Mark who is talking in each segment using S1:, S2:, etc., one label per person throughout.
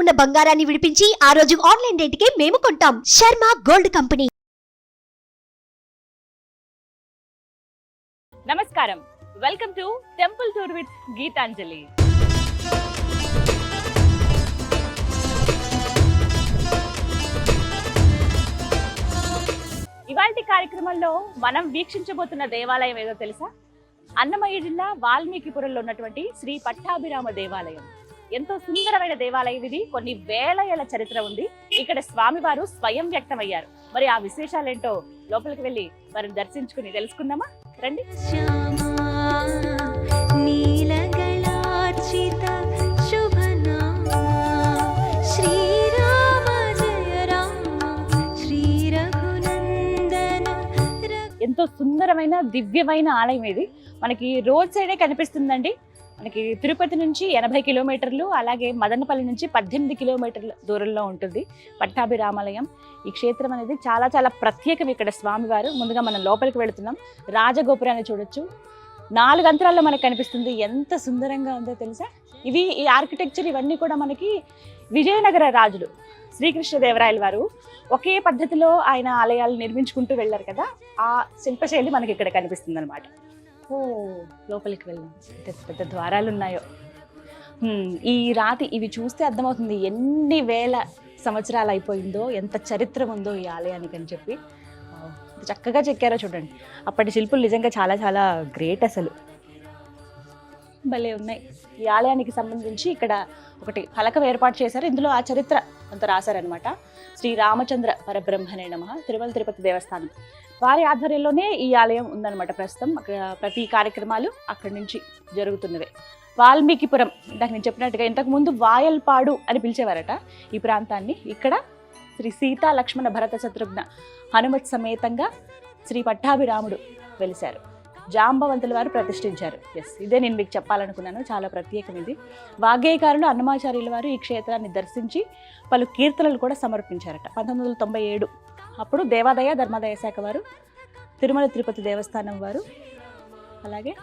S1: ఉన్న బంగారాన్ని విడిపించి ఆ రోజు ఆన్లైన్ రేటుకే మేము కొంటాం. Sharma gold company.
S2: నమస్కారం. Welcome to temple tour with Geetanjali. ఇవాళ కార్యక్రమంలో మనం వీక్షించబోతున్న దేవాలయం ఏదో తెలుసా? అన్నమయ్య జిల్లా వాల్మీకిపురంలో ఉన్నటువంటి శ్రీ పట్టాభిరామ దేవాలయం. ఎంతో సుందరమైన దేవాలయం ఇది. కొన్ని వేల ఏళ్ళ చరిత్ర ఉంది. ఇక్కడ స్వామివారు స్వయం వ్యక్తమయ్యారు. మరి ఆ విశేషాలేంటో లోపలికి వెళ్ళి మరి దర్శించుకుని తెలుసుకుందామా? రండి. ఎంతో సుందరమైన దివ్యమైన ఆలయం ఇది. మనకి రోడ్ సైడే కనిపిస్తుందండి. మనకి తిరుపతి నుంచి ఎనభై కిలోమీటర్లు అలాగే మదనపల్లి నుంచి పద్దెనిమిది కిలోమీటర్ల దూరంలో ఉంటుంది పట్టాభిరామాలయం. ఈ క్షేత్రం అనేది చాలా చాలా ప్రత్యేకం ఇక్కడ స్వామివారు. ముందుగా మనం లోపలికి వెళుతున్నాం. రాజగోపురాన్ని చూడొచ్చు. నాలుగు అంతరాల్లో మనకు కనిపిస్తుంది. ఎంత సుందరంగా ఉందో తెలుసా? ఇవి ఈ ఆర్కిటెక్చర్ ఇవన్నీ కూడా మనకి విజయనగర రాజులు శ్రీకృష్ణదేవరాయల వారు ఒకే పద్ధతిలో ఆయన ఆలయాలు నిర్మించుకుంటూ వెళ్ళారు కదా? ఆ శిల్పశైలి మనకి ఇక్కడ కనిపిస్తుంది అనమాట ఓ లోపలికి వెళ్ళాం. పెద్ద పెద్ద ద్వారాలు ఉన్నాయో ఈ రాతి ఇవి చూస్తే అర్థమవుతుంది ఎన్ని వేల సంవత్సరాలు అయిపోయిందో ఎంత చరిత్ర ఉందో ఈ ఆలయానికి అని చెప్పి. చక్కగా చెక్కారో చూడండి. అప్పటి శిల్పులు నిజంగా చాలా చాలా గ్రేట్ అసలు. భలే ఉన్నాయి. ఈ ఆలయానికి సంబంధించి ఇక్కడ ఒకటి ఫలకం ఏర్పాటు చేశారు. ఇందులో ఆ చరిత్ర అంత రాశారనమాట శ్రీ రామచంద్ర పరబ్రహ్మణే నమ. తిరుమల తిరుపతి దేవస్థానం. వారి ఆధ్వర్యంలోనే ఈ ఆలయం ఉందన్నమాట ప్రస్తుతం. అక్కడ ప్రతి కార్యక్రమాలు అక్కడి నుంచి జరుగుతున్నవే. వాల్మీకిపురం ఇందాక నేను చెప్పినట్టుగా ఇంతకుముందు వాయల్పాడు అని పిలిచేవారట. ఈ ప్రాంతాన్ని ఇక్కడ శ్రీ సీతా లక్ష్మణ భరత శత్రుఘ్న హనుమత్ సమేతంగా శ్రీ పట్టాభిరాముడు వెలిశారు. జాంబవంతుల వారు ప్రతిష్ఠించారు. ఎస్ ఇదే నేను మీకు చెప్పాలనుకున్నాను. చాలా ప్రత్యేకం ఇది వాగ్గేయకారులు అన్నమాచార్యుల వారు ఈ క్షేత్రాన్ని దర్శించి పలు కీర్తనలు కూడా సమర్పించారట. పంతొమ్మిది వందల తొంభై ఏడు అప్పుడు దేవాదాయ ధర్మాదాయ శాఖ వారు తిరుమల తిరుపతి దేవస్థానం వారు అలాగే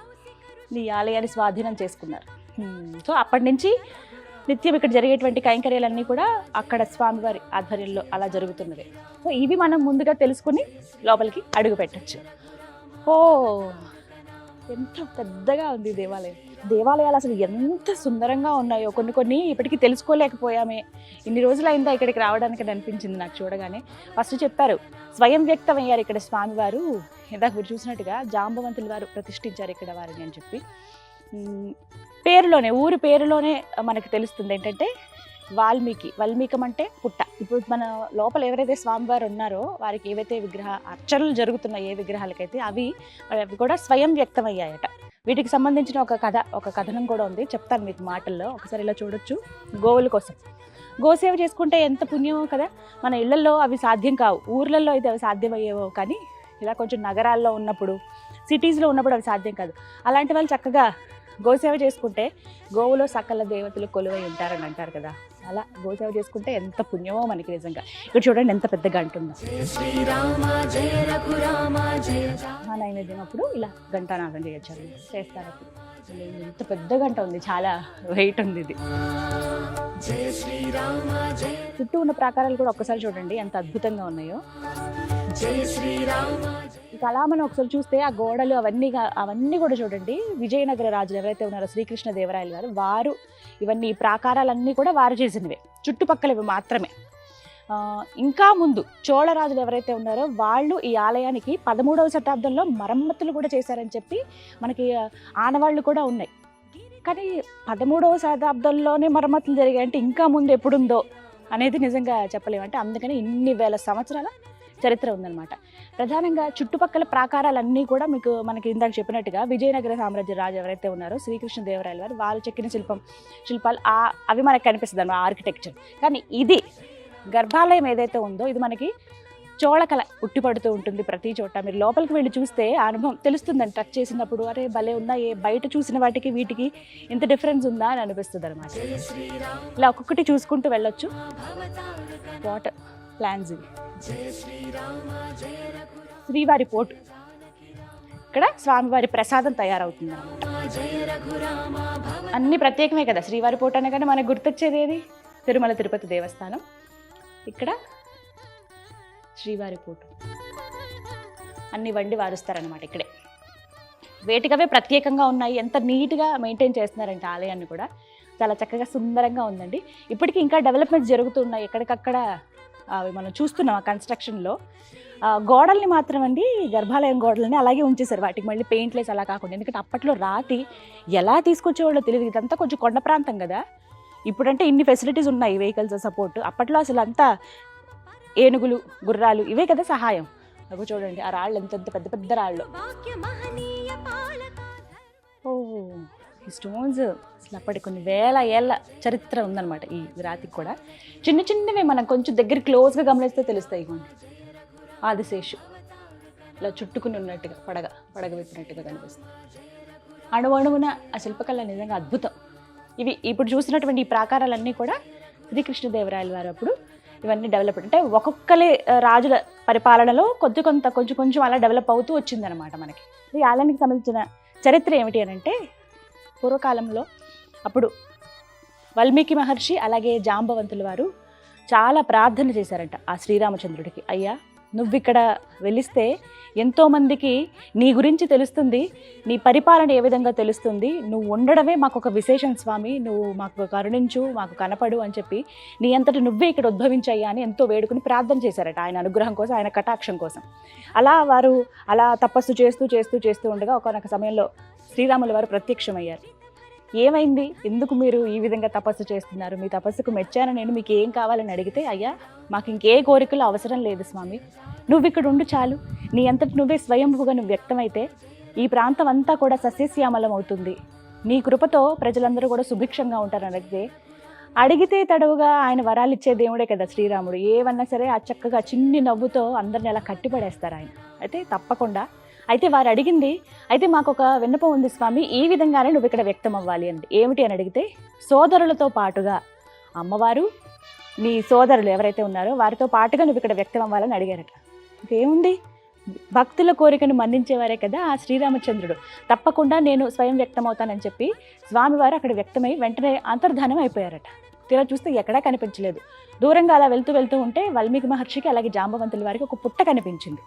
S2: ఈ ఆలయాన్ని స్వాధీనం చేసుకున్నారు. Hmm, సో అప్పటి నుంచి నిత్యం ఇక్కడ జరిగేటువంటి కైంకర్యాలన్నీ కూడా అక్కడ స్వామివారి ఆధ్వర్యంలో అలా జరుగుతున్నది సో ఇవి మనం ముందుగా తెలుసుకుని లోపలికి అడుగు పెట్టచ్చు ఓ ఎంత పెద్దగా ఉంది దేవాలయం. దేవాలయాలు అసలు ఎంత సుందరంగా ఉన్నాయో కొన్ని కొన్ని ఇప్పటికీ తెలుసుకోలేకపోయామే. ఇన్ని రోజులు అయిందా ఇక్కడికి రావడానికి అనిపించింది నాకు చూడగానే. ఫస్ట్ చెప్పారు స్వయం వ్యక్తం అయ్యారు ఇక్కడ స్వామివారు. ఇందాక మీరు చూసినట్టుగా జాంబవంతుల వారు ప్రతిష్ఠించారు ఇక్కడ వారిని అని చెప్పి. పేరులోనే ఊరి పేరులోనే మనకు తెలుస్తుంది ఏంటంటే వాల్మీకి. వాల్మీకం అంటే పుట్ట. ఇప్పుడు మన లోపల ఎవరైతే స్వామివారు ఉన్నారో వారికి ఏవైతే విగ్రహ అర్చనలు జరుగుతున్నాయి ఏ విగ్రహాలకైతే అవి అవి కూడా స్వయం వ్యక్తమయ్యాయట. వీటికి సంబంధించిన ఒక కథ ఒక కథనం కూడా ఉంది. చెప్తాను మీకు మాటల్లో. ఒకసారి ఇలా చూడొచ్చు. గోవుల కోసం. గోసేవ చేసుకుంటే ఎంత పుణ్యమో కదా! మన ఇళ్ళలో అవి సాధ్యం కావు. ఊర్లలో అయితే అవి సాధ్యమయ్యేవో కానీ ఇలా కొంచెం నగరాల్లో ఉన్నప్పుడు సిటీస్లో ఉన్నప్పుడు అవి సాధ్యం కాదు. అలాంటి వాళ్ళు చక్కగా గోసేవ చేసుకుంటే గోవులో సకల దేవతలు కొలువై ఉంటారని అంటారు కదా! అలా గోసేవ చేసుకుంటే ఎంత పుణ్యమో మనకి నిజంగా. ఇక్కడ చూడండి ఎంత పెద్ద గంట ఉందో. దినప్పుడు ఇలా గంటానాదం చేయొచ్చు చేస్తారు ఎంత పెద్ద గంట ఉంది చాలా వెయిట్ ఉంది ఇది. చుట్టూ ఉన్న ప్రాకారాలు కూడా ఒక్కసారి చూడండి ఎంత అద్భుతంగా ఉన్నాయో. అలా మనం ఒకసారి చూస్తే ఆ గోడలు అవన్నీ అవన్నీ కూడా చూడండి. విజయనగర రాజులు ఎవరైతే ఉన్నారో శ్రీకృష్ణ దేవరాయలు గారు వారు ఇవన్నీ ఈ ప్రాకారాలన్నీ కూడా వారు చేసినవే. చుట్టుపక్కలవి మాత్రమే. ఇంకా ముందు చోళరాజులు ఎవరైతే ఉన్నారో వాళ్ళు ఈ ఆలయానికి పదమూడవ శతాబ్దంలో మరమ్మతులు కూడా చేశారని చెప్పి మనకి ఆనవాళ్ళు కూడా ఉన్నాయి. కానీ పదమూడవ శతాబ్దంలోనే మరమ్మతులు జరిగాయి అంటే ఇంకా ముందు ఎప్పుడుందో అనేది నిజంగా చెప్పలేము అంటే అందుకని ఇన్ని వేల సంవత్సరాల చరిత్ర ఉందన్నమాట. ప్రధానంగా చుట్టుపక్కల ప్రాకారాలన్నీ కూడా మీకు మనకి ఇందాక చెప్పినట్టుగా విజయనగర సామ్రాజ్య రాజు ఎవరైతే ఉన్నారో శ్రీకృష్ణదేవరాయలు వారు వాళ్ళు చెక్కిన శిల్పం శిల్పాలు ఆ అవి మనకు కనిపిస్తుంది అన్నమాట ఆర్కిటెక్చర్ కానీ ఇది గర్భాలయం ఏదైతే ఉందో ఇది మనకి చోళకళ ఉట్టిపడుతూ ఉంటుంది ప్రతి చోట. మీరు లోపలికి వెళ్ళి చూస్తే అనుభవం తెలుస్తుందండి టచ్ చేసినప్పుడు. అరే భలే ఉందా ఏ బయట చూసిన వాటికి వీటికి ఇంత డిఫరెన్స్ ఉందా అని అనిపిస్తుంది అనమాట ఇలా ఒక్కొక్కటి చూసుకుంటూ వెళ్ళొచ్చు. వాటర్ ప్లాన్స్ ఇవి. శ్రీవారి పోటు. ఇక్కడ స్వామివారి ప్రసాదం తయారవుతుంది. అన్ని ప్రత్యేకమే కదా శ్రీవారి పోటు అనగానే మనకు గుర్తొచ్చేది ఏది? తిరుమల తిరుపతి దేవస్థానం. ఇక్కడ శ్రీవారి పూట. అన్ని వండి వారుస్తారనమాట ఇక్కడే. వేటికవే ప్రత్యేకంగా ఉన్నాయి ఎంత నీట్గా మెయింటైన్ చేస్తున్నారంటే ఆలయాన్ని కూడా. చాలా చక్కగా సుందరంగా ఉందండి. ఇప్పటికీ ఇంకా డెవలప్మెంట్స్ జరుగుతున్నాయి ఎక్కడికక్కడ అవి మనం చూస్తున్నాం ఆ కన్స్ట్రక్షన్లో గోడల్ని మాత్రం అండి గర్భాలయం గోడల్ని అలాగే ఉంచేశారు. వాటికి మళ్ళీ పెయింట్లేస్ అలా కాకుండా. ఎందుకంటే అప్పట్లో రాతి ఎలా తీసుకొచ్చేవాళ్ళో తెలియదు. ఇదంతా కొంచెం కొండ ప్రాంతం కదా. ఇప్పుడంటే ఇన్ని ఫెసిలిటీస్ ఉన్నాయి వెహికల్స్ సపోర్ట్ అప్పట్లో అసలు అంతా ఏనుగులు గుర్రాలు ఇవే కదా సహాయం. అగో చూడండి ఆ రాళ్ళు ఎంత పెద్ద పెద్ద రాళ్ళు. ఓ ఈ స్టోన్స్ అసలు అప్పటి కొన్ని వేల ఏళ్ళ చరిత్ర ఉందన్నమాట ఈ రాతికి కూడా. చిన్న చిన్నవి మనం కొంచెం దగ్గర క్లోజ్గా గమనిస్తే తెలుస్తాయి ఇవ్వండి ఆదిశేషు. ఇలా చుట్టుకుని ఉన్నట్టుగా పడగ పడగ విప్పినట్టుగా కనిపిస్తుంది. అణువణువున ఆ శిల్పకళ నిజంగా అద్భుతం. ఇవి ఇప్పుడు చూసినటువంటి ఈ ప్రాకారాలన్నీ కూడా శ్రీకృష్ణదేవరాయల వారు అప్పుడు ఇవన్నీ డెవలప్ అంటే ఒక్కొక్కలే రాజుల పరిపాలనలో కొద్ది కొంత కొంచెం కొంచెం అలా డెవలప్ అవుతూ వచ్చిందనమాట మనకి. ఈ ఆలయానికి సంబంధించిన చరిత్ర ఏమిటి అని అంటే పూర్వకాలంలో అప్పుడు వాల్మీకి మహర్షి అలాగే జాంబవంతుల వారు చాలా ప్రార్థన చేశారంట ఆ శ్రీరామచంద్రుడికి. అయ్యా నువ్వు ఇక్కడ వెలిస్తే ఎంతోమందికి నీ గురించి తెలుస్తుంది నీ పరిపాలన ఏ విధంగా తెలుస్తుంది నువ్వు ఉండడమే మాకు ఒక విశేషం స్వామి నువ్వు మాకు కరుణించు మాకు కనపడు అని చెప్పి నీ అంతటి నువ్వే ఇక్కడ ఉద్భవించయ్యా అని ఎంతో వేడుకుని ప్రార్థన చేశారట ఆయన అనుగ్రహం కోసం ఆయన కటాక్షం కోసం. అలా వారు అలా తపస్సు చేస్తూ చేస్తూ చేస్తూ ఉండగా ఒకనొక సమయంలో శ్రీరాముల వారు ప్రత్యక్షమయ్యారు. ఏమైంది? ఎందుకు మీరు ఈ విధంగా తపస్సు చేస్తున్నారు? మీ తపస్సుకు మెచ్చాను నేను మీకు ఏం కావాలని అడిగితే అయ్యా మాకు ఇంకే కోరికలు అవసరం లేదు స్వామి. నువ్వు ఇక్కడ ఉండు చాలు. నీ అంతటి నువ్వే స్వయంభుగా నువ్వు వ్యక్తమైతే ఈ ప్రాంతం అంతా కూడా సస్యశ్యామలం అవుతుంది. నీ కృపతో ప్రజలందరూ కూడా సుభిక్షంగా ఉంటారని అడిగితే అడిగితే తడవుగా ఆయన వరాలు ఇచ్చే దేవుడే కదా శ్రీరాముడు. ఏమన్నా సరే ఆ చక్కగా చిన్ని నవ్వుతో అందరిని అలా కట్టిపడేస్తారు ఆయన. అయితే తప్పకుండా అయితే వారు అడిగింది అయితే మాకు ఒక విన్నపం ఉంది స్వామి ఈ విధంగానే నువ్వు ఇక్కడ వ్యక్తం అవ్వాలి అండి ఏమిటి అని అడిగితే సోదరులతో పాటుగా. అమ్మవారు మీ సోదరులు ఎవరైతే ఉన్నారో వారితో పాటుగా నువ్వు ఇక్కడ వ్యక్తం అవ్వాలని అడిగారట. ఏముంది భక్తుల కోరికను మన్నించేవారే కదా ఆ శ్రీరామచంద్రుడు. తప్పకుండా నేను స్వయం వ్యక్తం అవుతానని చెప్పి స్వామివారు అక్కడ వ్యక్తమై వెంటనే అంతర్ధానం అయిపోయారట. తీరా చూస్తే ఎక్కడా కనిపించలేదు. దూరంగా అలా వెళ్తూ వెళ్తూ ఉంటే వాల్మీకి మహర్షికి అలాగే జాంబవంతుల వారికి ఒక పుట్ట కనిపించింది.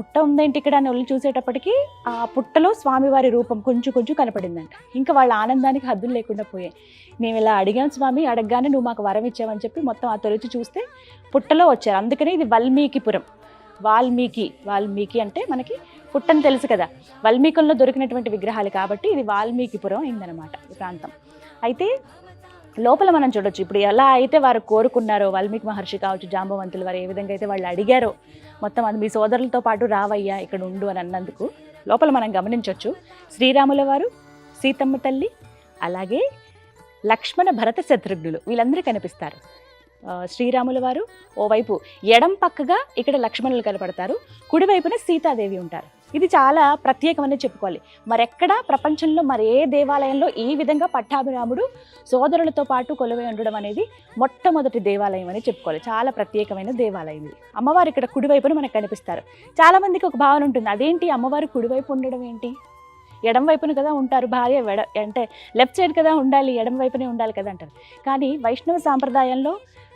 S2: పుట్ట ఉందేంటి ఇక్కడ అని ఒళ్ళు చూసేటప్పటికి ఆ పుట్టలో స్వామివారి రూపం కొంచెం కొంచెం కనపడిందంట. ఇంకా వాళ్ళ ఆనందానికి హద్దులు లేకుండా పోయాయి. మేము ఇలా అడిగాం స్వామి అడగగానే నువ్వు మాకు వరం ఇచ్చావని చెప్పి మొత్తం ఆ తొలిచి చూస్తే పుట్టలో వచ్చారు. అందుకనే ఇది వాల్మీకిపురం. వాల్మీకి వాల్మీకి అంటే మనకి పుట్టని తెలుసు కదా. వాల్మీకుల్లో దొరికినటువంటి విగ్రహాలు కాబట్టి ఇది వాల్మీకిపురం అయిందనమాట ఈ ప్రాంతం. అయితే లోపల మనం చూడొచ్చు. ఇప్పుడు ఎలా అయితే వారు కోరుకున్నారో వాల్మీకి మహర్షి కావచ్చు జాంబవంతులు వారు ఏ విధంగా అయితే వాళ్ళు అడిగారో మొత్తం అది మీ సోదరులతో పాటు రావయ్యా ఇక్కడ ఉండు అని అన్నందుకు లోపల మనం గమనించవచ్చు శ్రీరాముల వారు సీతమ్మ తల్లి అలాగే లక్ష్మణ భరత శత్రుఘ్నులు వీళ్ళందరూ కనిపిస్తారు. శ్రీరాముల వారు ఓవైపు ఎడం పక్కగా ఇక్కడ లక్ష్మణులు కనపడతారు. కుడివైపున సీతాదేవి ఉంటారు. ఇది చాలా ప్రత్యేకమని చెప్పుకోవాలి. మరెక్కడ ప్రపంచంలో మరి ఏ దేవాలయంలో ఈ విధంగా పట్టాభిరాముడు సోదరులతో పాటు కొలువై ఉండడం అనేది మొట్టమొదటి దేవాలయం అని చెప్పుకోవాలి. చాలా ప్రత్యేకమైన దేవాలయం ఇది. అమ్మవారు ఇక్కడ కుడివైపున మనకు కనిపిస్తారు. చాలామందికి ఒక భావన ఉంటుంది. అదేంటి? అమ్మవారు కుడివైపు ఉండడం ఏంటి? ఎడం వైపున కదా ఉంటారు భార్య వెడ అంటే లెఫ్ట్ సైడ్ కదా ఉండాలి ఎడం వైపునే ఉండాలి కదా అంటారు. కానీ వైష్ణవ సాంప్రదాయంలో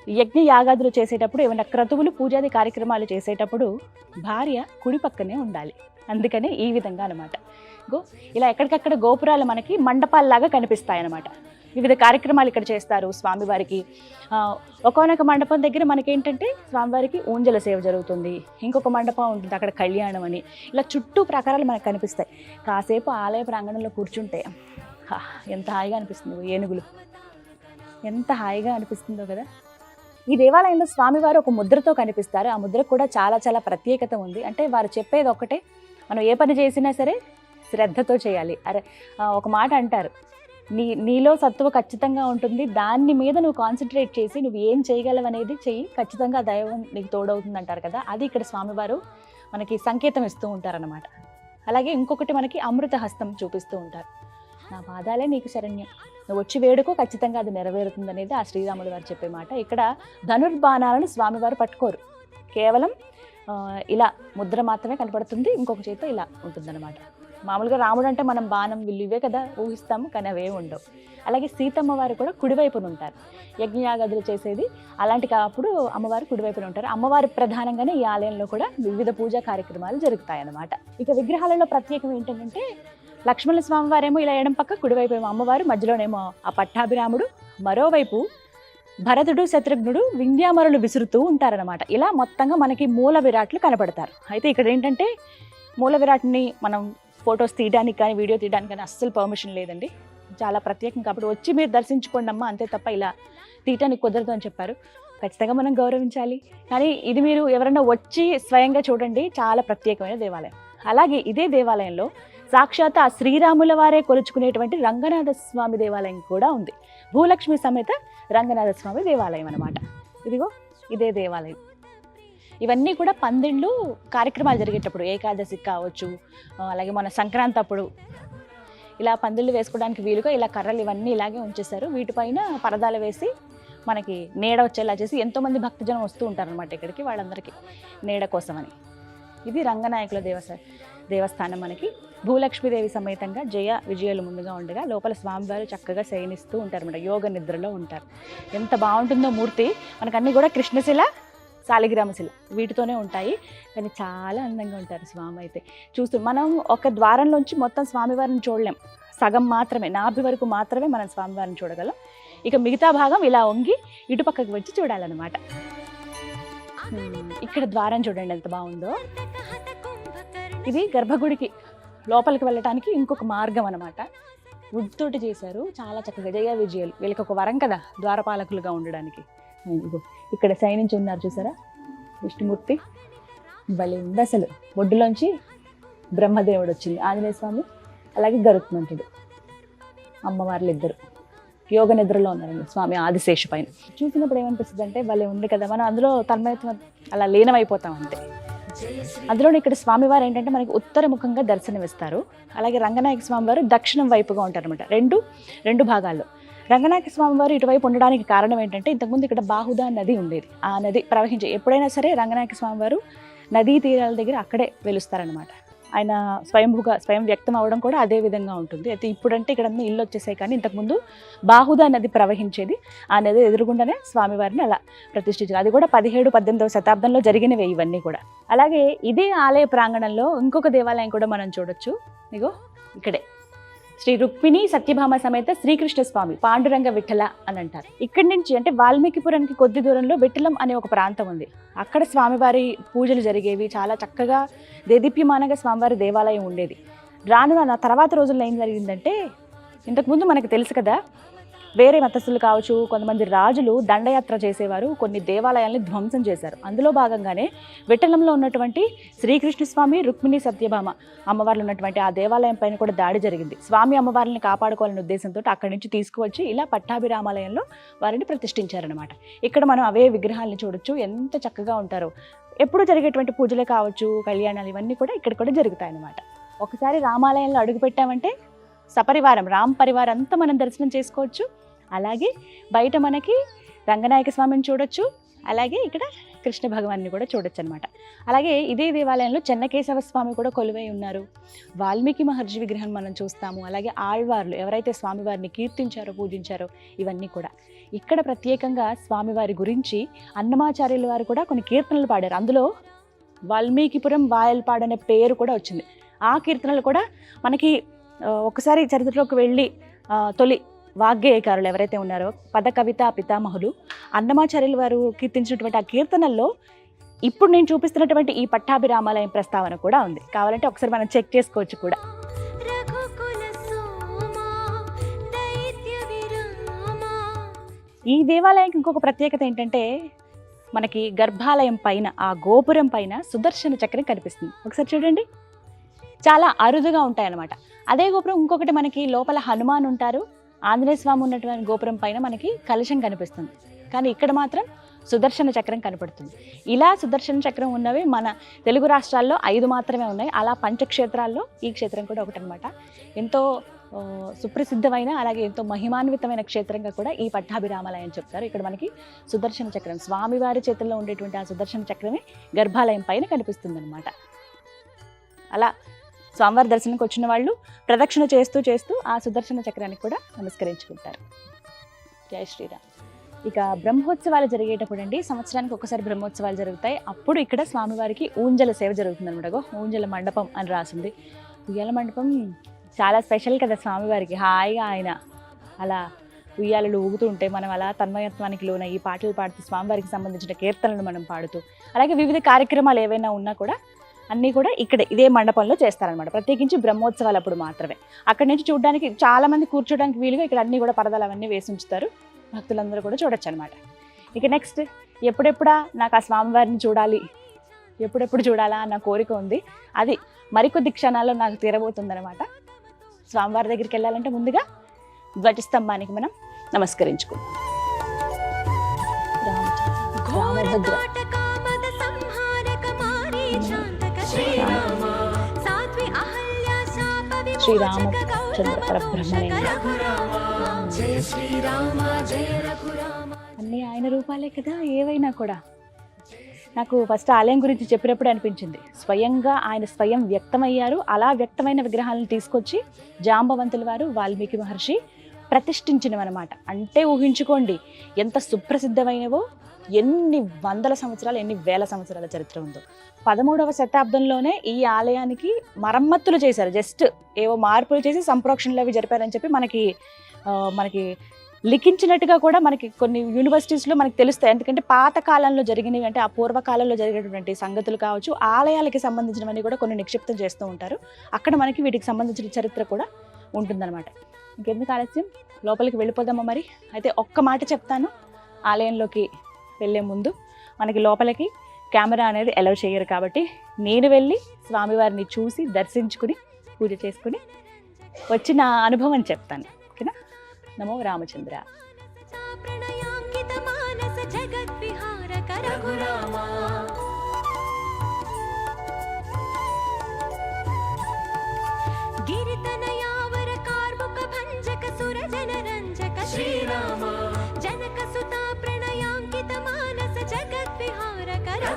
S2: యజ్ఞ యాగాదులు చేసేటప్పుడు ఏమైనా క్రతువులు పూజాది కార్యక్రమాలు చేసేటప్పుడు భార్య కుడి పక్కనే ఉండాలి. అందుకనే ఈ విధంగా అనమాట గో ఇలా ఎక్కడికక్కడ గోపురాలు మనకి మండపాల్లాగా కనిపిస్తాయి అన్నమాట వివిధ కార్యక్రమాలు ఇక్కడ చేస్తారు స్వామివారికి. ఒకనొక మండపం దగ్గర మనకేంటంటే స్వామివారికి ఊంజల సేవ జరుగుతుంది. ఇంకొక మండపం ఉంటుంది అక్కడ కళ్యాణం అని. ఇలా చుట్టూ ప్రకారాలు మనకు కనిపిస్తాయి. కాసేపు ఆలయ ప్రాంగణంలో కూర్చుంటే ఎంత హాయిగా అనిపిస్తుంది ఏనుగులు. ఎంత హాయిగా అనిపిస్తుందో కదా. ఈ దేవాలయంలో స్వామివారు ఒక ముద్రతో కనిపిస్తారు. ఆ ముద్రకు కూడా చాలా చాలా ప్రత్యేకత ఉంది. అంటే వారు చెప్పేది ఒకటే మనం ఏ పని చేసినా సరే శ్రద్ధతో చేయాలి. అరే ఒక మాట అంటారు. నీ నీలో సత్తువ ఖచ్చితంగా ఉంటుంది. దాన్ని మీద నువ్వు కాన్సన్ట్రేట్ చేసి నువ్వు ఏం చేయగలవు అనేది చెయ్యి. ఖచ్చితంగా దైవం నీకు తోడవుతుంది అంటారు కదా. అది ఇక్కడ స్వామివారు మనకి సంకేతం ఇస్తూ ఉంటారనమాట అలాగే ఇంకొకటి మనకి అమృత హస్తం చూపిస్తూ ఉంటారు. నా పాదాలే నీకు శరణ్యం. నువ్వు వచ్చి వేడుకో ఖచ్చితంగా అది నెరవేరుతుంది అనేది ఆ శ్రీరాములు వారు చెప్పే మాట. ఇక్కడ ధనుర్బాణాలను స్వామివారు పట్టుకోరు. కేవలం ఇలా ముద్ర మాత్రమే కనపడుతుంది. ఇంకొక చేతితో ఇలా ఉంటుందన్నమాట. మామూలుగా రాముడు అంటే మనం బాణం విల్లు ఇవే కదా ఊహిస్తాము కానీ అవే ఉండవు. అలాగే సీతమ్మ వారు కూడా కుడివైపున ఉంటారు. యజ్ఞయాగదులు చేసేది అలాంటి అప్పుడు అమ్మవారు కుడివైపున ఉంటారు. అమ్మవారి ప్రధానంగానే ఈ ఆలయంలో కూడా వివిధ పూజా కార్యక్రమాలు జరుగుతాయన్నమాట. ఇక విగ్రహాలలో ప్రత్యేకం ఏంటంటే లక్ష్మణ స్వామి వారేమో ఇలా ఎడం పక్క కుడివైపు ఏమో అమ్మవారు మధ్యలోనేమో ఆ పట్టాభిరాముడు మరోవైపు భరతుడు శత్రుఘ్నుడు వింధ్యామరులు విసురుతూ ఉంటారనమాట ఇలా మొత్తంగా మనకి మూల విరాట్లు కనబడతారు. అయితే ఇక్కడ ఏంటంటే మూల విరాట్ని మనం ఫొటోస్ తీయడానికి కానీ వీడియో తీయడానికి కానీ అస్సలు పర్మిషన్ లేదండి. చాలా ప్రత్యేకం కాబట్టి వచ్చి మీరు దర్శించుకోండి అమ్మా అంతే తప్ప ఇలా తీయటానికి కుదరదు అని చెప్పారు. ఖచ్చితంగా మనం గౌరవించాలి. కానీ ఇది మీరు ఎవరైనా వచ్చి స్వయంగా చూడండి చాలా ప్రత్యేకమైన దేవాలయం. అలాగే ఇదే దేవాలయంలో సాక్షాత్ ఆ శ్రీరాముల వారే కొలుచుకునేటువంటి రంగనాథ స్వామి దేవాలయం కూడా ఉంది. భూలక్ష్మి సమేత రంగనాథ స్వామి దేవాలయం అనమాట ఇదిగో ఇదే దేవాలయం. ఇవన్నీ కూడా పందిళ్ళు కార్యక్రమాలు జరిగేటప్పుడు ఏకాదశి కావచ్చు అలాగే మన సంక్రాంతి అప్పుడు ఇలా పందిళ్ళు వేసుకోవడానికి వీలుగా ఇలా కర్రలు ఇవన్నీ ఇలాగే ఉంచేశారు. వీటిపైన పరదాలు వేసి మనకి నీడ వచ్చేలా చేసి ఎంతోమంది భక్తజనం వస్తూ ఉంటారనమాట ఇక్కడికి వాళ్ళందరికీ నీడ కోసమని. ఇది రంగనాయకుల దేవస్థ దేవస్థానం మనకి. భూలక్ష్మీదేవి సమేతంగా జయ విజయాలు ముందుగా ఉండగా లోపల స్వామివారు చక్కగా శయనిస్తూ ఉంటారన్నమాట యోగ నిద్రలో ఉంటారు. ఎంత బాగుంటుందో మూర్తి. మనకు అన్నీ కూడా కృష్ణశిల శాలిగ్రామశిల వీటితోనే ఉంటాయి. కానీ చాలా అందంగా ఉంటారు స్వామి అయితే. చూస్తూ మనం ఒక ద్వారంలోంచి మొత్తం స్వామివారిని చూడలేం. సగం మాత్రమే నాభి వరకు మాత్రమే మనం స్వామివారిని చూడగలం. ఇక మిగతా భాగం ఇలా వంగి ఇటుపక్కకి వచ్చి చూడాలన్నమాట. ఇక్కడ ద్వారం చూడండి ఎంత బాగుందో. ఇది గర్భగుడికి లోపలికి వెళ్ళటానికి ఇంకొక మార్గం అనమాట వుడ్ తోటి చేశారు. చాలా చక్కగా జయ విజయాలు. వీళ్ళకి ఒక వరం కదా ద్వారపాలకులుగా ఉండడానికి. ఇక్కడ సైనించి ఉన్నారు చూసారా? విష్ణుమూర్తి. భలే ఉంది అసలు. ఒడ్డులోంచి బ్రహ్మదేవుడు వచ్చింది. ఆంజనేయ స్వామి అలాగే గరుత్మంతుడు. అమ్మవార్లు ఇద్దరు. యోగ నిద్రలో ఉన్నారండి స్వామి ఆదిశేషు పైన. చూసినప్పుడు ఏమనిపిస్తుంది అంటే భలే ఉంది కదా మనం అందులో తన్మయత్వం అలా లీనమైపోతాం అంతే. అందులో ఇక్కడ స్వామివారు ఏంటంటే మనకి ఉత్తరముఖంగా దర్శనమిస్తారు. అలాగే రంగనాయక స్వామివారు దక్షిణం వైపుగా ఉంటారనమాట రెండు రెండు భాగాల్లో. రంగనాయక స్వామివారు ఇటువైపు ఉండడానికి కారణం ఏంటంటే ఇంతకుముందు ఇక్కడ బాహుదా నది ఉండేది. ఆ నది ప్రవహించే ఎప్పుడైనా సరే రంగనాయక స్వామివారు నదీ తీరాల దగ్గర అక్కడే వెలుస్తారనమాట ఆయన స్వయంభూగా స్వయం వ్యక్తం అవడం కూడా అదే విధంగా ఉంటుంది. అయితే ఇప్పుడంటే ఇక్కడ అన్ని ఇల్లు వచ్చేసాయి కానీ ఇంతకుముందు బాహుదా నది ప్రవహించేది. ఆ నది ఎదురుగుండానే స్వామివారిని అలా ప్రతిష్ఠించారు. అది కూడా పదిహేడు పద్దెనిమిదవ శతాబ్దంలో జరిగినవే ఇవన్నీ కూడా. అలాగే ఇదే ఆలయ ప్రాంగణంలో ఇంకొక దేవాలయం కూడా మనం చూడొచ్చు. ఇగో ఇక్కడే. శ్రీ రుక్మిణి సత్యభామ సమేత శ్రీకృష్ణ స్వామి పాండురంగ విఠల అని అంటారు. ఇక్కడి నుంచి అంటే వాల్మీకిపురానికి కొద్ది దూరంలో విఠలం అనే ఒక ప్రాంతం ఉంది. అక్కడ స్వామివారి పూజలు జరిగేవి చాలా చక్కగా దేదీప్యమానంగా స్వామివారి దేవాలయం ఉండేది. రాను రాను తర్వాత రోజుల్లో ఏం జరిగిందంటే ఇంతకుముందు మనకు తెలుసు కదా వేరే మతస్థులు కావచ్చు కొంతమంది రాజులు దండయాత్ర చేసేవారు కొన్ని దేవాలయాల్ని ధ్వంసం చేశారు. అందులో భాగంగానే విఠలంలో ఉన్నటువంటి శ్రీకృష్ణ స్వామి రుక్మిణి సత్యభామ అమ్మవార్లు ఉన్నటువంటి ఆ దేవాలయం పైన కూడా దాడి జరిగింది. స్వామి అమ్మవారిని కాపాడుకోవాలనే ఉద్దేశంతో అక్కడి నుంచి తీసుకువచ్చి ఇలా పట్టాభిరామాలయంలో వారిని ప్రతిష్ఠించారనమాట ఇక్కడ మనం అవే విగ్రహాలను చూడొచ్చు ఎంత చక్కగా ఉంటారో. ఎప్పుడు జరిగేటువంటి పూజలే కావచ్చు కళ్యాణాలు ఇవన్నీ కూడా ఇక్కడ కూడా జరుగుతాయి అన్నమాట ఒకసారి రామాలయంలో అడుగుపెట్టామంటే సపరివారం రామ్ పరివారం అంతా మనం దర్శనం చేసుకోవచ్చు. అలాగే బయట మనకి రంగనాయక స్వామిని చూడొచ్చు. అలాగే ఇక్కడ కృష్ణ భగవాన్ని కూడా చూడొచ్చు అనమాట అలాగే ఇదే దేవాలయంలో చెన్నకేశవ స్వామి కూడా కొలువై ఉన్నారు. వాల్మీకి మహర్షి విగ్రహం మనం చూస్తాము. అలాగే ఆళ్వార్లు ఎవరైతే స్వామివారిని కీర్తించారో పూజించారో ఇవన్నీ కూడా. ఇక్కడ ప్రత్యేకంగా స్వామివారి గురించి అన్నమాచార్యుల వారు కూడా కొన్ని కీర్తనలు పాడారు. అందులో వాల్మీకిపురం వాయల్పాడు అనే పేరు కూడా వచ్చింది. ఆ కీర్తనలు కూడా మనకి ఒకసారి చరిత్రలోకి వెళ్ళి తొలి వాగ్గేయకారులు ఎవరైతే ఉన్నారో పద కవిత పితామహులు అన్నమాచార్యులు వారు కీర్తించినటువంటి ఆ కీర్తనల్లో ఇప్పుడు నేను చూపిస్తున్నటువంటి ఈ పట్టాభిరామాలయం ప్రస్తావన కూడా ఉంది. కావాలంటే ఒకసారి మనం చెక్ చేసుకోవచ్చు కూడా. ఈ దేవాలయానికి ఇంకొక ప్రత్యేకత ఏంటంటే మనకి గర్భాలయం పైన ఆ గోపురం పైన సుదర్శన చక్రం కనిపిస్తుంది. ఒకసారి చూడండి. చాలా అరుదుగా ఉంటాయన్నమాట. అదే గోపురం ఇంకొకటి మనకి లోపల హనుమాన్ ఉంటారు ఆంజనేయ స్వామి ఉన్నటువంటి గోపురం పైన మనకి కలశం కనిపిస్తుంది. కానీ ఇక్కడ మాత్రం సుదర్శన చక్రం కనపడుతుంది. ఇలా సుదర్శన చక్రం ఉన్నవి మన తెలుగు రాష్ట్రాల్లో ఐదు మాత్రమే ఉన్నాయి. అలా పంచక్షేత్రాల్లో ఈ క్షేత్రం కూడా ఒకటనమాట ఎంతో సుప్రసిద్ధమైన అలాగే ఎంతో మహిమాన్వితమైన క్షేత్రంగా కూడా ఈ పట్టాభిరామాలయం చెప్తారు. ఇక్కడ మనకి సుదర్శన చక్రం స్వామివారి చేతుల్లో ఉండేటువంటి ఆ సుదర్శన చక్రమే గర్భాలయం పైన కనిపిస్తుంది అనమాట అలా స్వామివారి దర్శనంకి వచ్చిన వాళ్ళు ప్రదక్షిణ చేస్తూ చేస్తూ ఆ సుదర్శన చక్రానికి కూడా నమస్కరించుకుంటారు. జై శ్రీరామ్. ఇక బ్రహ్మోత్సవాలు జరిగేటప్పుడు అండి సంవత్సరానికి ఒకసారి బ్రహ్మోత్సవాలు జరుగుతాయి. అప్పుడు ఇక్కడ స్వామివారికి ఊంజల సేవ జరుగుతుంది అనమాట ఊంజల మండపం అని రాసింది. ఉయ్యాల మండపం చాలా స్పెషల్ కదా స్వామివారికి. హాయిగా ఆయన అలా ఉయ్యాలలు ఊగుతూ ఉంటే మనం అలా తన్మయత్వానికి లోనయ్యి పాటలు పాడుతూ స్వామివారికి సంబంధించిన కీర్తనలు మనం పాడుతూ అలాగే వివిధ కార్యక్రమాలు ఏవైనా ఉన్నా కూడా అన్నీ కూడా ఇక్కడ ఇదే మండపంలో చేస్తారనమాట ప్రత్యేకించి బ్రహ్మోత్సవాలు అప్పుడు మాత్రమే. అక్కడి నుంచి చూడడానికి చాలా మంది కూర్చోడానికి వీలుగా ఇక్కడ అన్ని కూడా పరదాలు అవన్నీ వేసి ఉంచుతారు. భక్తులందరూ కూడా చూడొచ్చు అనమాట ఇక నెక్స్ట్ ఎప్పుడెప్పుడా నాకు ఆ స్వామివారిని చూడాలి ఎప్పుడెప్పుడు చూడాలా అన్న కోరిక ఉంది. అది మరికొద్ది క్షణాల్లో నాకు తీరబోతుందన్నమాట. స్వామివారి దగ్గరికి వెళ్ళాలంటే ముందుగా ధ్వజస్తంభానికి మనం నమస్కరించుకుందాం. రామభద్ర. శ్రీరామచంద్ర
S3: పరబ్రహ్మనే
S2: అన్ని ఆయన రూపాలే కదా ఏవైనా కూడా. నాకు ఫస్ట్ ఆలయం గురించి చెప్పినప్పుడు అనిపించింది. స్వయంగా ఆయన స్వయం వ్యక్తమయ్యారు. అలా వ్యక్తమైన విగ్రహాలను తీసుకొచ్చి జాంబవంతుల వారు వాల్మీకి మహర్షి ప్రతిష్ఠించినవన్నమాట. అంటే ఊహించుకోండి ఎంత సుప్రసిద్ధమైనవో ఎన్ని వందల సంవత్సరాలు ఎన్ని వేల సంవత్సరాల చరిత్ర ఉందో. పదమూడవ శతాబ్దంలోనే ఈ ఆలయానికి మరమ్మతులు చేశారు. జస్ట్ ఏవో మార్పులు చేసి సంప్రోక్షణలు అవి జరిపారని చెప్పి మనకి మనకి లిఖించినట్టుగా కూడా మనకి కొన్ని యూనివర్సిటీస్లో మనకి తెలుస్తాయి. ఎందుకంటే పాత కాలంలో జరిగినవి అంటే ఆ పూర్వకాలంలో జరిగినటువంటి సంగతులు కావచ్చు ఆలయాలకి సంబంధించినవన్నీ కూడా కొన్ని నిక్షిప్తం చేస్తూ ఉంటారు. అక్కడ మనకి వీటికి సంబంధించిన చరిత్ర కూడా ఉంటుందన్నమాట. ఇంకెందుకు ఆలస్యం? లోపలికి వెళ్ళిపోదామా మరి? అయితే ఒక్క మాట చెప్తాను. ఆలయంలోకి వెళ్ళే ముందు మనకి లోపలికి కెమెరా అనేది ఎలవ్ చేయరు కాబట్టి నేను వెళ్ళి స్వామివారిని చూసి దర్శించుకుని పూజ చేసుకుని వచ్చిన అనుభవం చెప్తాను. ఓకేనా? నమో రామచంద్ర.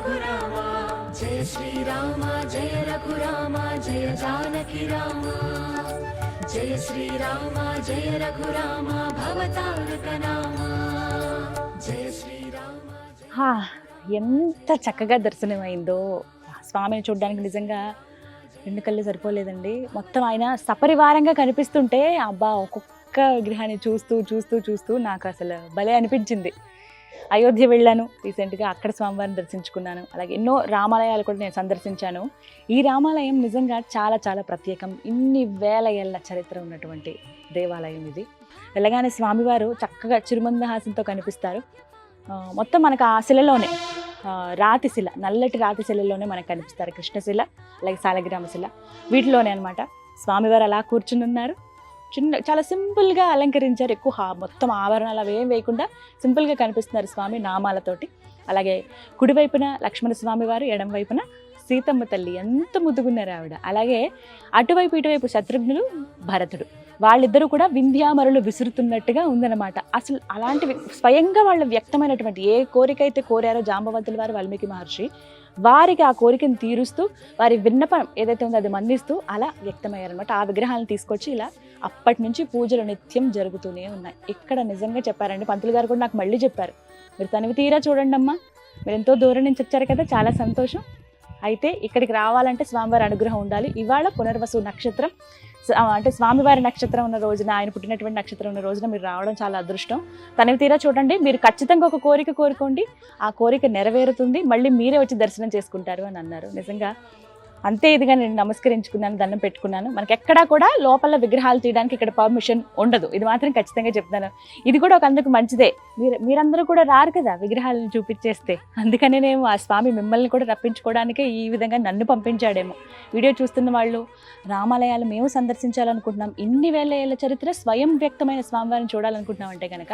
S3: రఘురామ జయ శ్రీరామ జయ రఘురామ జయ జానకి రామ జయ శ్రీరామ జయ రఘురామ జయ
S2: శ్రీరామ ఎంత చక్కగా దర్శనమైందో. స్వామిని చూడడానికి నిజంగా రెండు కళ్ళు సరిపోలేదండి. మొత్తం ఆయన సపరివారంగా కనిపిస్తుంటే అబ్బా ఒక్కొక్క గృహాన్ని చూస్తూ చూస్తూ చూస్తూ నాకు అసలు భలే అనిపించింది. అయోధ్య వెళ్ళాను. రీసెంట్గా అక్కడ స్వామివారిని దర్శించుకున్నాను. అలాగే ఎన్నో రామాలయాలు కూడా నేను సందర్శించాను. ఈ రామాలయం నిజంగా చాలా చాలా ప్రత్యేకం. ఇన్ని వేల ఏళ్ళ చరిత్ర ఉన్నటువంటి దేవాలయం ఇది. వెళ్ళగానే స్వామివారు చక్కగా చిరుమందహాసంతో కనిపిస్తారు. మొత్తం మనకు ఆ శిలలోనే రాతి శిల నల్లటి రాతి శిలలోనే మనకు కనిపిస్తారు. కృష్ణశిల అలాగే శాలగ్రామ శిల వీటిలోనే అనమాట స్వామివారు అలా కూర్చుని ఉన్నారు. చిన్న చాలా సింపుల్గా అలంకరించారు. ఎక్కువ హా- మొత్తం ఆభరణాలు అవి ఏం వేయకుండా సింపుల్గా కనిపిస్తున్నారు స్వామి నామాలతోటి. అలాగే కుడివైపున లక్ష్మణ స్వామి వారు ఎడం వైపున సీతమ్మ తల్లి. ఎంత ముద్దుగున్నారు ఆవిడ. అలాగే అటువైపు ఇటువైపు శత్రుఘ్నులు భరతుడు. వాళ్ళిద్దరూ కూడా వింధ్యామరులు విసురుతున్నట్టుగా ఉందన్నమాట. అసలు అలాంటివి స్వయంగా వాళ్ళు వ్యక్తమైనటువంటి ఏ కోరిక అయితే కోరారో జాంబవంతుల వారు వాల్మీకి మహర్షి వారికి ఆ కోరికను తీరుస్తూ వారి విన్నపం ఏదైతే ఉందో అది మన్నిస్తూ అలా వ్యక్తమయ్యారనమాట ఆ విగ్రహాలను తీసుకొచ్చి ఇలా అప్పటి నుంచి పూజలు నిత్యం జరుగుతూనే ఉన్నాయి. ఇక్కడ నిజంగా చెప్పారండి పంతులు గారు కూడా నాకు మళ్ళీ చెప్పారు. మీరు తనివి తీరా చూడండి అమ్మా మీరు ఎంతో దూరం నుంచి వచ్చారు కదా చాలా సంతోషం. అయితే ఇక్కడికి రావాలంటే స్వామివారి అనుగ్రహం ఉండాలి. ఇవాళ పునర్వసు నక్షత్రం అంటే స్వామివారి నక్షత్రం ఉన్న రోజున ఆయన పుట్టినటువంటి నక్షత్రం ఉన్న రోజున మీరు రావడం చాలా అదృష్టం. తనివి తీరా చూడండి మీరు ఖచ్చితంగా ఒక కోరిక కోరుకోండి. ఆ కోరిక నెరవేరుతుంది. మళ్ళీ మీరే వచ్చి దర్శనం చేసుకుంటారు అని అన్నారు. నిజంగా అంతే ఇదిగా నేను నమస్కరించుకున్నాను దండం పెట్టుకున్నాను. మనకి ఎక్కడా కూడా లోపల విగ్రహాలు తీయడానికి ఇక్కడ పర్మిషన్ ఉండదు. ఇది మాత్రం ఖచ్చితంగా చెప్తాను ఇది కూడా ఒక అందుకు మంచిదే. మీరు మీరందరూ కూడా రారు కదా విగ్రహాలను చూపించేస్తే. అందుకనే నేను ఆ స్వామి మిమ్మల్ని కూడా రప్పించుకోవడానికే ఈ విధంగా నన్ను పంపించాడేమో. వీడియో చూస్తున్న వాళ్ళు రామాలయాలు మేము సందర్శించాలనుకుంటున్నాం. ఇన్ని వేల ఏళ్ళ చరిత్ర స్వయం వ్యక్తమైన స్వామివారిని చూడాలనుకుంటున్నాం అంటే కనుక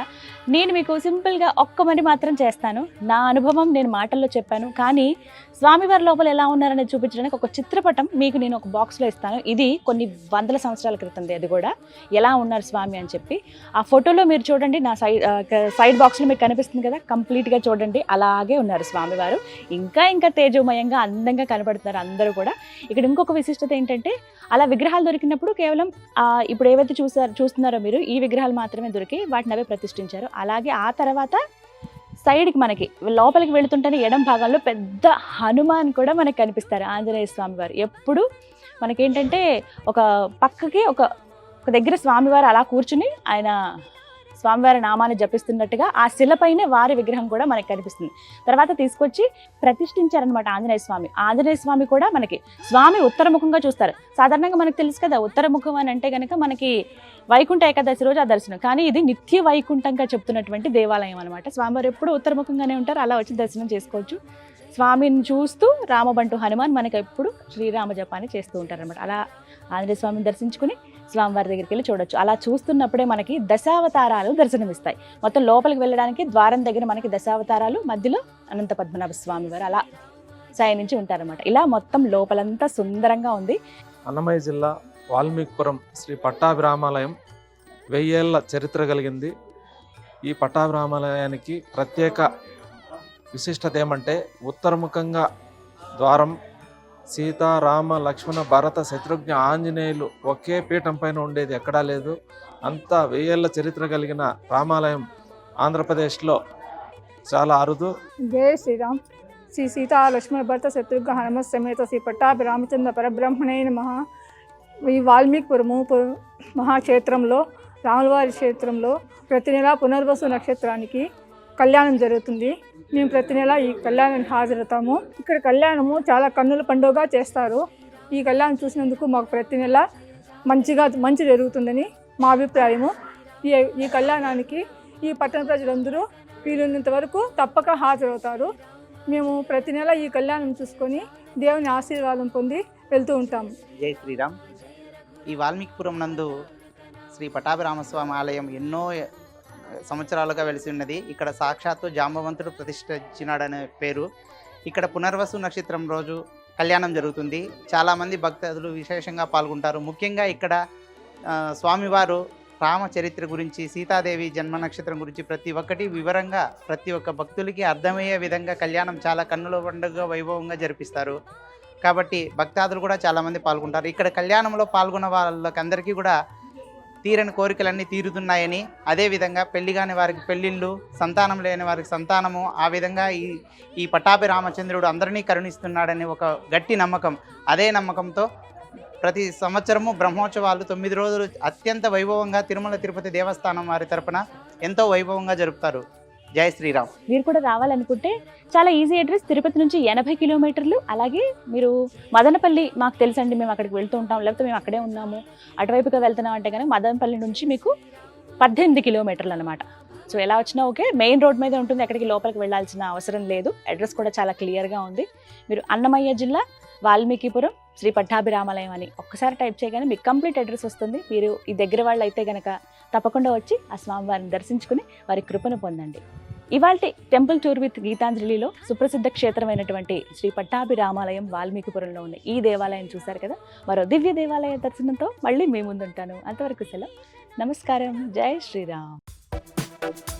S2: నేను మీకు సింపుల్గా ఒక్క మని మాత్రం చేస్తాను. నా అనుభవం నేను మాటల్లో చెప్పాను. కానీ స్వామివారి లోపల ఎలా ఉన్నారనేది చూపించడానికి ఒక చిత్రపటం మీకు నేను ఒక బాక్స్లో ఇస్తాను. ఇది కొన్ని వందల సంవత్సరాల క్రితంది అది కూడా. ఎలా ఉన్నారు స్వామి అని చెప్పి. ఆ ఫోటోలో మీరు చూడండి నా సైడ్ సైడ్ బాక్స్లో మీకు కనిపిస్తుంది కదా కంప్లీట్గా చూడండి. అలాగే ఉన్నారు స్వామివారు. ఇంకా ఇంకా తేజోమయంగా అందంగా కనబడుతున్నారు అందరూ కూడా. ఇక్కడ ఇంకొక విశిష్టత ఏంటంటే అలా విగ్రహాలు దొరికినప్పుడు కేవలం ఇప్పుడు ఏవైతే చూసారు చూస్తున్నారో మీరు ఈ విగ్రహాలు మాత్రమే దొరికి వాటిని అవే ప్రతిష్ఠించారు. అలాగే ఆ తర్వాత సైడ్కి మనకి లోపలికి వెళుతుంటేనే ఎడం భాగంలో పెద్ద హనుమాన్ కూడా మనకి కనిపిస్తారు ఆంజనేయ స్వామి వారు. ఎప్పుడు మనకేంటంటే ఒక పక్కకి ఒక ఒక దగ్గర స్వామివారు అలా కూర్చుని ఆయన స్వామివారి నామాన్ని జపిస్తున్నట్టుగా ఆ శిలపైనే వారి విగ్రహం కూడా మనకి కనిపిస్తుంది. తర్వాత తీసుకొచ్చి ప్రతిష్ఠించారనమాట ఆంజనేయ స్వామి. ఆంజనేయ స్వామి కూడా మనకి స్వామి ఉత్తరముఖంగా చూస్తారు. సాధారణంగా మనకు తెలుసు కదా ఉత్తరముఖం అని అంటే కనుక మనకి వైకుంఠ ఏకాదశి రోజు ఆ దర్శనం. కానీ ఇది నిత్య వైకుంఠంగా చెప్తున్నటువంటి దేవాలయం అనమాట స్వామివారు ఎప్పుడు ఉత్తరముఖంగానే ఉంటారు అలా వచ్చి దర్శనం చేసుకోవచ్చు. స్వామిని చూస్తూ రామబంటు హనుమాన్ మనకి ఎప్పుడు శ్రీరామ జపాన్ని చేస్తూ ఉంటారనమాట అలా ఆంజనేయ స్వామిని దర్శించుకుని స్వామివారి దగ్గరికి వెళ్ళి చూడొచ్చు. అలా చూస్తున్నప్పుడే మనకి దశావతారాలు దర్శనమిస్తాయి. మొత్తం లోపలికి వెళ్ళడానికి ద్వారం దగ్గర మనకి దశావతారాలు మధ్యలో అనంత పద్మనాభ స్వామి వారు అలా నుంచి ఉంటారన్నమాట. ఇలా మొత్తం లోపలంతా సుందరంగా ఉంది.
S4: అన్నమయ్య జిల్లా వాల్మీకిపురం శ్రీ పట్టాభిరామాలయం వెయ్యేళ్ళ చరిత్ర కలిగింది. ఈ పట్టాభిరామాలయానికి ప్రత్యేక విశిష్టత ఏమంటే ఉత్తరముఖంగా ద్వారం సీతారామ లక్ష్మణ భరత శత్రుఘ్న ఆంజనేయులు ఒకే పీఠం పైన ఉండేది ఎక్కడా లేదు. అంతా వెయ్యేళ్ళ చరిత్ర కలిగిన రామాలయం ఆంధ్రప్రదేశ్లో చాలా అరుదు.
S5: జయ శ్రీరామ్. శ్రీ సీతా లక్ష్మణ భరత శత్రుఘ్న హనుమ సమేత శ్రీ పట్టాభి రామచంద్ర పరబ్రహ్మణే మహా ఈ వాల్మీకిపురము పు- మహాక్షేత్రంలో రాములవారి క్షేత్రంలో ప్రతి నెల పునర్వసు నక్షత్రానికి కళ్యాణం జరుగుతుంది. మేము ప్రతి నెల ఈ కళ్యాణానికి హాజరవుతాము. ఇక్కడ కళ్యాణము చాలా కన్నుల పండుగగా చేస్తారు. ఈ కళ్యాణం చూసినందుకు మాకు ప్రతి నెల మంచిగా మంచి జరుగుతుందని మా అభిప్రాయము. ఈ ఈ కళ్యాణానికి ఈ పట్టణ ప్రజలందరూ వీలున్నంత వరకు తప్పక హాజరవుతారు. మేము ప్రతి నెల ఈ కళ్యాణం చూసుకొని దేవుని ఆశీర్వాదం పొంది వెళ్తూ ఉంటాము.
S6: జై శ్రీరామ్. ఈ వాల్మీకిపురం నందు శ్రీ పటాభిరామస్వామి ఆలయం ఎన్నో సంవత్సరాలుగా వెలిసి ఉన్నది. ఇక్కడ సాక్షాత్తు జాంబవంతుడు ప్రతిష్ఠించినాడనే పేరు. ఇక్కడ పునర్వసు నక్షత్రం రోజు కళ్యాణం జరుగుతుంది. చాలామంది భక్తులు విశేషంగా పాల్గొంటారు. ముఖ్యంగా ఇక్కడ స్వామివారు రామ చరిత్ర గురించి సీతాదేవి జన్మ నక్షత్రం గురించి ప్రతి ఒక్కటి వివరంగా ప్రతి ఒక్క భక్తులకి అర్థమయ్యే విధంగా కళ్యాణం చాలా కన్నుల పండుగ వైభవంగా జరిపిస్తారు. కాబట్టి భక్తాదులు కూడా చాలామంది పాల్గొంటారు. ఇక్కడ కళ్యాణంలో పాల్గొన్న వాళ్ళకందరికీ కూడా తీరని కోరికలన్నీ తీరుతున్నాయని అదేవిధంగా పెళ్ళి కాని వారికి పెళ్ళిళ్ళు సంతానం లేని వారికి సంతానము ఆ విధంగా ఈ ఈ పటాభి రామచంద్రుడు అందరినీ కరుణిస్తున్నాడని ఒక గట్టి నమ్మకం. అదే నమ్మకంతో ప్రతి సంవత్సరము బ్రహ్మోత్సవాలు తొమ్మిది రోజులు అత్యంత వైభవంగా తిరుమల తిరుపతి దేవస్థానం వారి తరపున ఎంతో వైభవంగా జరుపుతారు. జై శ్రీరామ్.
S2: మీరు కూడా రావాలనుకుంటే చాలా ఈజీ అడ్రస్ తిరుపతి నుంచి ఎనభై కిలోమీటర్లు అలాగే మీరు మదనపల్లి మాకు తెలుసండి మేము అక్కడికి వెళ్తూ ఉంటాం లేకపోతే మేము అక్కడే ఉన్నాము అటువైపుగా వెళ్తున్నాం అంటే కనుక మదనపల్లి నుంచి మీకు పద్దెనిమిది కిలోమీటర్లు అనమాట సో ఎలా వచ్చినా ఓకే మెయిన్ రోడ్ మీద ఉంటుంది ఎక్కడికి లోపలికి వెళ్ళాల్సిన అవసరం లేదు అడ్రస్ కూడా చాలా క్లియర్గా ఉంది. మీరు అన్నమయ్య జిల్లా వాల్మీకిపురం శ్రీ పట్టాభిరామాలయం అని ఒక్కసారి టైప్ చేయగానే మీకు కంప్లీట్ అడ్రస్ వస్తుంది. మీరు ఈ దగ్గర వాళ్ళు అయితే కనుక తప్పకుండా వచ్చి ఆ స్వామివారిని దర్శించుకుని వారి కృపను పొందండి. ఇవాళ టెంపుల్ టూర్ విత్ గీతాంజలిలో సుప్రసిద్ధ క్షేత్రమైనటువంటి శ్రీ పట్టాభి రామాలయం వాల్మీకిపురంలో ఉన్న ఈ దేవాలయం చూశారు కదా? మరో దివ్య దేవాలయ దర్శనంతో మళ్ళీ మీ ముందుంటాను. అంతవరకు సెలవు. నమస్కారం. జై శ్రీరామ్.